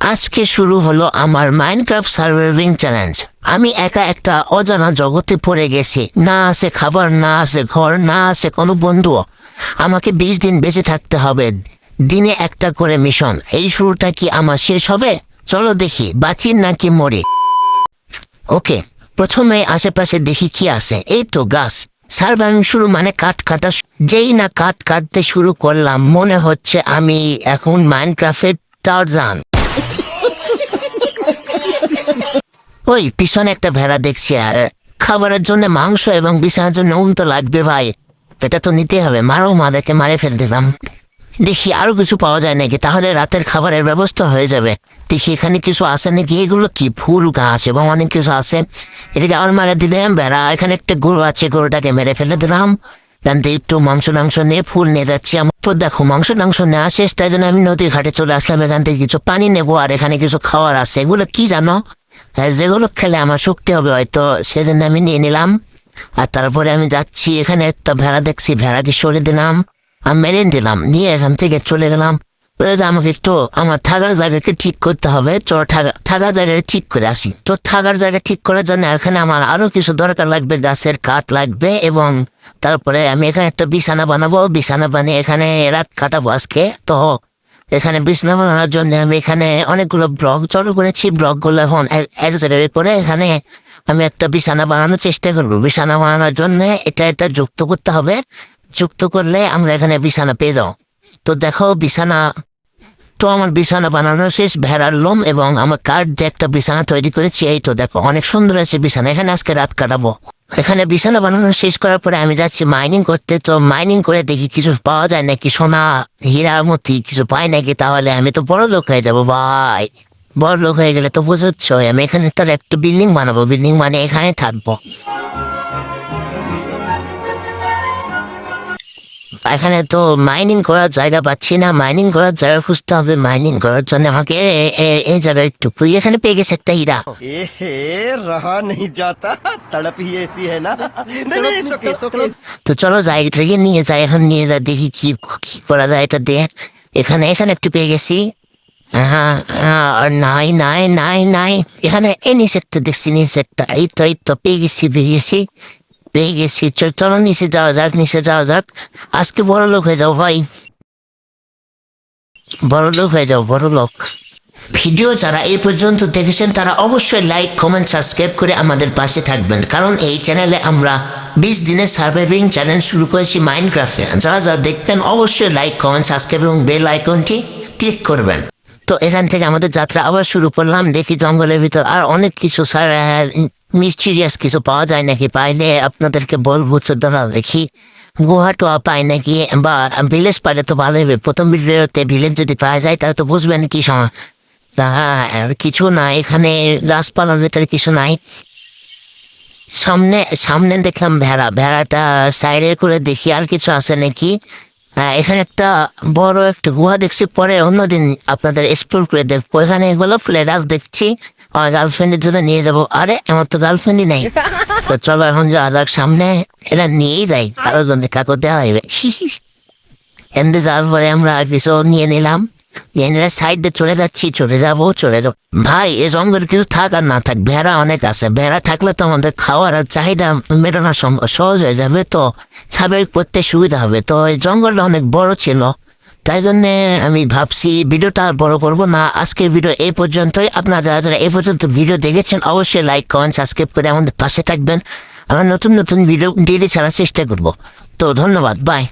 আজকে শুরু হলো আমার মাইনক্রাফট সার্ভাইভিং চ্যালেঞ্জ আমি একা একটা অজানা জগতে পড়ে গেছি। না আছে খাবার, না আছে ঘর, না আছে কোনো বন্ধু আমাকে বিশ দিন বেঁচে থাকতে হবে। দিনে একটা করে মিশন এই শুরুটা কি আমার শেষ হবে? চলো দেখি বাঁচি নাকি মরি। ওকে, প্রথমে আশেপাশে দেখি কি আছে। এই তো গাছ। সার্ভাইভিং শুরু মানে কাঠ কাটা যেই না কাঠ কাটতে শুরু করলাম, মনে হচ্ছে আমি এখন মাইনক্রাফটের টারজান ওই, পিছনে একটা ভেড়া দেখছি খাবারের জন্য মাংস এবং বিছানার জন্য উম তো লাগবে ভাই। এটা তো নিতে হবে, মারো, মাদেরকে মারে ফেল দিলাম। দেখি, আরও কিছু পাওয়া যায় নাকি? তাহলে রাতের খাবারের ব্যবস্থা হয়ে যাবে। দেখি, এখানে কিছু আছে নাকি? এগুলো কি? ফুল গাছ এবং অনেক কিছু আছে। এটাকে আর মারা দিলাম বেড়া এখানে একটা গরু আছে, গরুটাকে মেরে ফেলে দিলাম। থেকে একটু মাংস টাংস নিয়ে ফুল নিয়ে যাচ্ছি। আমার তো দেখো, মাংস টাংস নেওয়া শেষ, তাই জন্য আমি নদীর ঘাটে চলে আসলাম। এখান থেকে কিছু পানি নেব, আর এখানে কিছু খাওয়ার আছে। এগুলো কি জানো? যেগুলো খেলে আমার শক্তি হবে, হয়তো সেদিন আমি নিয়ে নিলাম। আর তারপরে আমি যাচ্ছি, এখানে একটা ভেড়া দেখছি, ভেড়াকে সরে দিলাম। আমি মেরে দিলাম, নিয়ে এখান থেকে চলে গেলাম। আমাকে একটু আমার থাকার জায়গাকে ঠিক করতে হবে, তো থাকা থাকার জায়গাটা ঠিক করে আসি। তো থাকার জায়গা ঠিক করার জন্য এখানে আমার আরও কিছু দরকার লাগবে, গাছের কাঠ লাগবে এবং তারপরে আমি এখানে একটা বিছানা বানাবো। বিছানা বানিয়ে এখানে রাত কাটাবো আজকে। তো এখানে বিছানা বানানোর জন্য আমি এখানে অনেকগুলো ব্লগ, চালু করেছি ব্লগগুলো এখন এক জায়গায় করে এখানে আমি একটা বিছানা বানানোর চেষ্টা করব। বিছানা বানানোর জন্য এটা এটা যুক্ত করতে হবে। যুক্ত করলে আমরা এখানে বিছানা পেয়ে যাও তো দেখো বিছানা, তো আমার বিছানা বানানো শেষ ভেড়ার লোম এবং আমার কাঠ দিয়ে একটা বিছানা তৈরি করেছি। এই তো দেখো, অনেক সুন্দর আছে বিছানা। এখানে আজকে রাত কাটাবো। এখানে বিছানা বানানো শেষ করার পরে আমি যাচ্ছি মাইনিং করতে। তো মাইনিং করে দেখি কিছু পাওয়া যায় নাকি? সোনা, হীরা, মতি কিছু পাই নাকি? তাহলে আমি তো বড় লোক হয়ে যাব, ভাই। বড় লোক হয়ে গেলে তো বুঝচ্ছ আমি এখানে তার একটা বিল্ডিং বানাবো। বিল্ডিং মানে এখানে থাকব। এখানে তো মাইনিং করার জায়গা পাচ্ছি না। মাইনিং করার জায়গা খুঁজতে হবে। মাইনিং করার জন্য আমাকে এই জায়গায় একটু এখানে পেয়ে গেছে একটা হীরা। তো চলো যাই গিয়ে নিয়ে যাই। এখন নিয়ে যা দেখি কি কি করা যায় এটা দেখ। এখানে এখানে একটু পেয়ে গেছি। নাই নাই নাই নাই। এখানে এই নিচেরটা দেখছি নিচেরটা। এই তো এই তো পেয়ে গেছি পেয়ে গেছি। পেয়ে গেছি। চলো নিচে যাওয়া যাক, নিচে যাওয়া যাক। আজকে বড় লোক হয়ে যাও ভাই। বড় লোক হয়ে যাও, বড় লোক। ভিডিও যারা এই পর্যন্ত দেখেছেন, তারা অবশ্যই লাইক কমেন্ট সাবস্ক্রাইব করে আমাদের পাশে থাকবেন। কারণ এই চ্যানেলে আমরা বিশ দিনের সার্ভাইভিং চ্যানেল শুরু করেছি মাইনক্রাফটে যারা যারা দেখবেন, অবশ্যই লাইক কমেন্ট সাবস্ক্রাইব এবং বেল আইকনটি ক্লিক করবেন। তো এখান থেকে আমাদের যাত্রা আবার শুরু করলাম। দেখি জঙ্গলের ভিতর আর অনেক কিছু। মিস্টিরিয়াস কিছু পাওয়া যায় নাকি? পাইলে আপনাদেরকে বলব চোদ্দরা দেখি। গুহা টোয়া পাই নাকি? বা ভিলেজ পাইলে তো ভালো হবে। প্রথম ভিডিওতে ভিলেজ যদি পাওয়া যায় তাহলে তো বুঝবেন কি সময়। আর কিছু নাই এখানে গাছপালার ভেতরে কিছু নাই। সামনে সামনে দেখলাম ভেড়া। ভেড়াটা সাইডে করে দেখি আর কিছু আছে নাকি? হ্যাঁ, এখানে একটা বড় একটা গুহা দেখছি পরে অন্যদিন আপনাদের এক্সপ্লোর করে দেখব। এখানে এগুলো ফ্লেরাস দেখছি। আমার গার্লফ্রেন্ডের জন্য নিয়ে যাব। আরে, আমার তো গার্লফ্রেন্ডই নাই। তো চলো এখন যা যাক সামনে। এরা নিয়েই যাই কারোর জন্য কাকু দেওয়া হইবে। এমনি যাওয়ার পরে আমরা আর কিছু নিয়ে নিলাম নিলে সাইডে চলে যাচ্ছি। চলে যাব চলে যাব। ভাই, এ জঙ্গল কিছু থাক আর না থাক। ভেড়া অনেক আছে। ভেড়া থাকলে তো আমাদের খাওয়ার আর চাহিদা মেটানো সহজ হয়ে যাবে। তো স্বাভাবিক করতে সুবিধা হবে। তো এই জঙ্গলটা অনেক বড় ছিল। তাই জন্যে আমি ভাবছি ভিডিওটা আর বড় করব না। আজকের ভিডিও এই পর্যন্তই। আপনারা যারা যারা এই পর্যন্ত ভিডিও দেখেছেন, অবশ্যই লাইক কমেন্ট সাবস্ক্রাইব করে আমাদের পাশে থাকবেন। আমরা নতুন নতুন ভিডিও ডেলি ছাড়ার চেষ্টা করব। তো ধন্যবাদ। বাই